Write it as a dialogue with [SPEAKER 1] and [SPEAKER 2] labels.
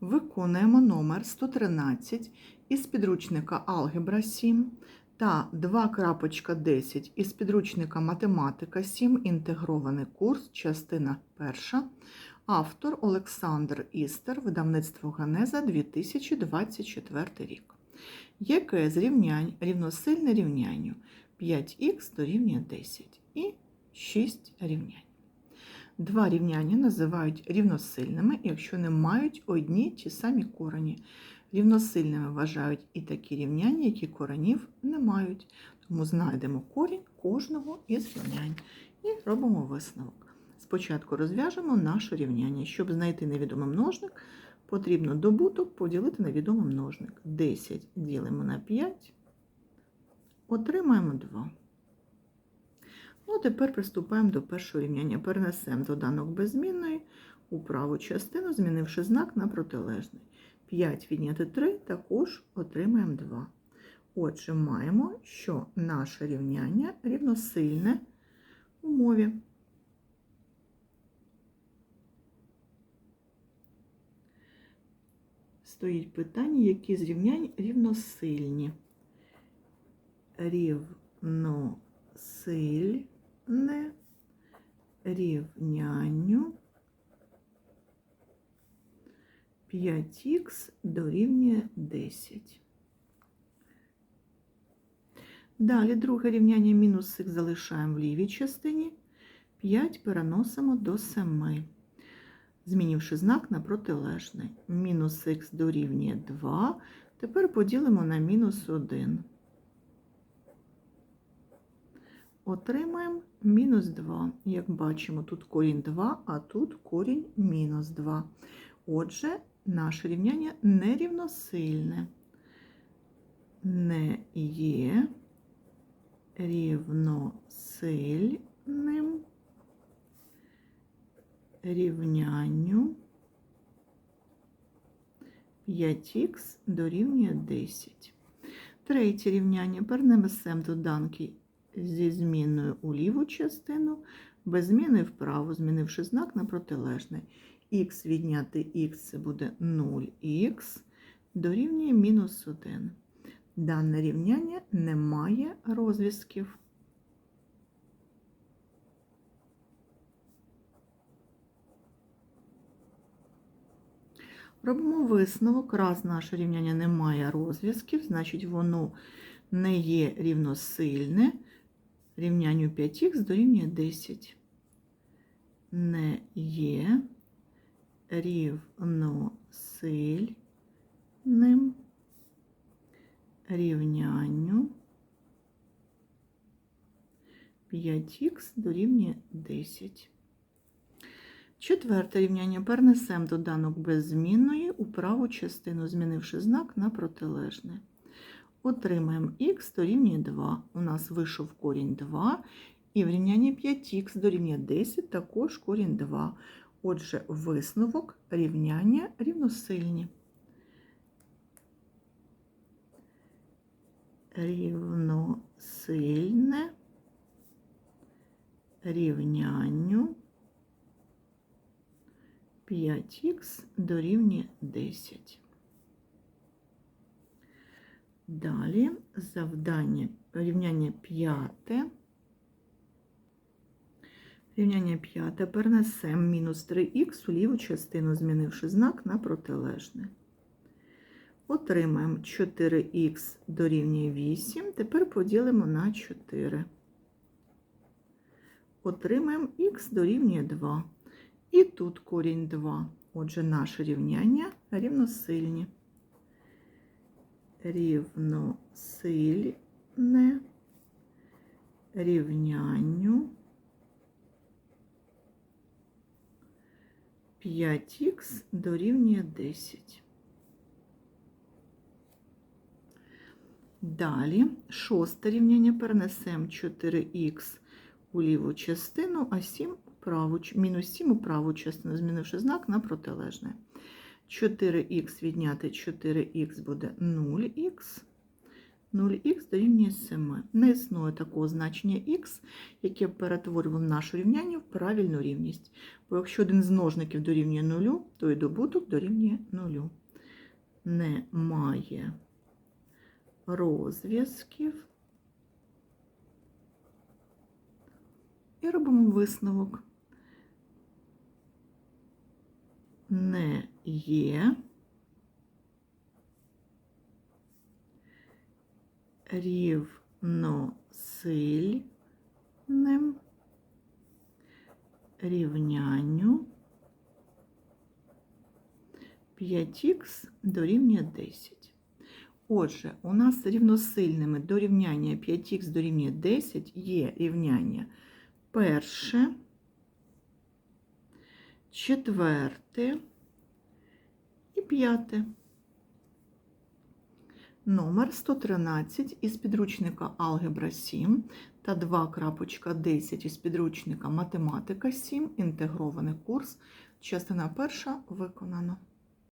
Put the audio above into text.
[SPEAKER 1] Виконуємо номер 113 із підручника Алгебра 7 та 2.10 із підручника Математика 7. Інтегрований курс, частина 1. Автор Олександр Істер, видавництво Ганеза 2024 рік. Яке з рівнянь рівносильне рівнянню 5х дорівнює 10 і 6 рівнянь. Два рівняння називають рівносильними, якщо не мають одні ті самі корені. Рівносильними вважають і такі рівняння, які коренів не мають. Тому знайдемо корінь кожного із рівнянь і робимо висновок. Спочатку розв'яжемо наше рівняння. Щоб знайти невідомий множник, потрібно добуток поділити на відомий множник. 10 ділимо на 5, отримаємо 2. Ну, тепер приступаємо до першого рівняння. Перенесемо доданок беззмінної у праву частину, змінивши знак на протилежний. 5 відняти 3 також отримаємо 2. Отже, маємо, що наше рівняння рівносильне у мові. Стоїть питання, які з рівнянь рівносильні. Рівносильне рівнянню 5х дорівнює 10. Далі друге рівняння мінус х залишаємо в лівій частині, 5 переносимо до 7, змінивши знак на протилежний. Мінус х дорівнює 2, тепер поділимо на мінус 1. Отримаємо мінус 2. Як бачимо, тут корінь 2, а тут корінь мінус 2. Отже, наше рівняння нерівносильне. Не є рівносильним рівнянню 5х дорівнює 10. Третє рівняння перенесемо доданки зі зміною у ліву частину, без зміни вправо, змінивши знак на протилежний. Х відняти х це буде 0х, дорівнює мінус 1. Дане рівняння не має розв'язків. Робимо висновок, раз наше рівняння не має розв'язків, значить воно не є рівносильне. Рівнянню 5х дорівнює 10. Не є рівносильним рівнянню 5х дорівнює 10. Четверте рівняння перенесемо доданок беззмінної у праву частину, змінивши знак на протилежне. Отримаємо х дорівнює 2. У нас вийшов корінь 2, і в рівнянні 5х дорівнює 10 також корінь 2. Отже, висновок рівняння рівносильні. Рівносильне рівнянню 5х дорівнює 10. Далі завдання рівняння п'яте. Рівняння п'яте перенесемо мінус 3х у ліву частину, змінивши знак на протилежне. Отримаємо 4х дорівнює 8. Тепер поділимо на 4. Отримаємо х дорівнює 2. І тут корінь 2. Отже, наше рівняння рівносильні рівносильне рівнянню 5х дорівнює 10. Далі шосте рівняння перенесемо 4х у ліву частину, а 7 праву, мінус 7 у праву частину, змінивши знак на протилежне. 4х відняти 4х буде 0х, 0х дорівнює 7. Не існує такого значення х, яке б перетворювало наше рівняння в правильну рівність. Бо якщо один з множників дорівнює 0, то і добуток дорівнює 0. Немає розв'язків. І робимо висновок. Не є рівносильним рівнянню 5х дорівнює 10. Отже, у нас рівносильними до рівняння 5х дорівнює 10 є рівняння перше, четверте і п'яте. Номер 113 із підручника Алгебра 7 та 2.10 із підручника Математика 7. Інтегрований курс. Частина перша виконано.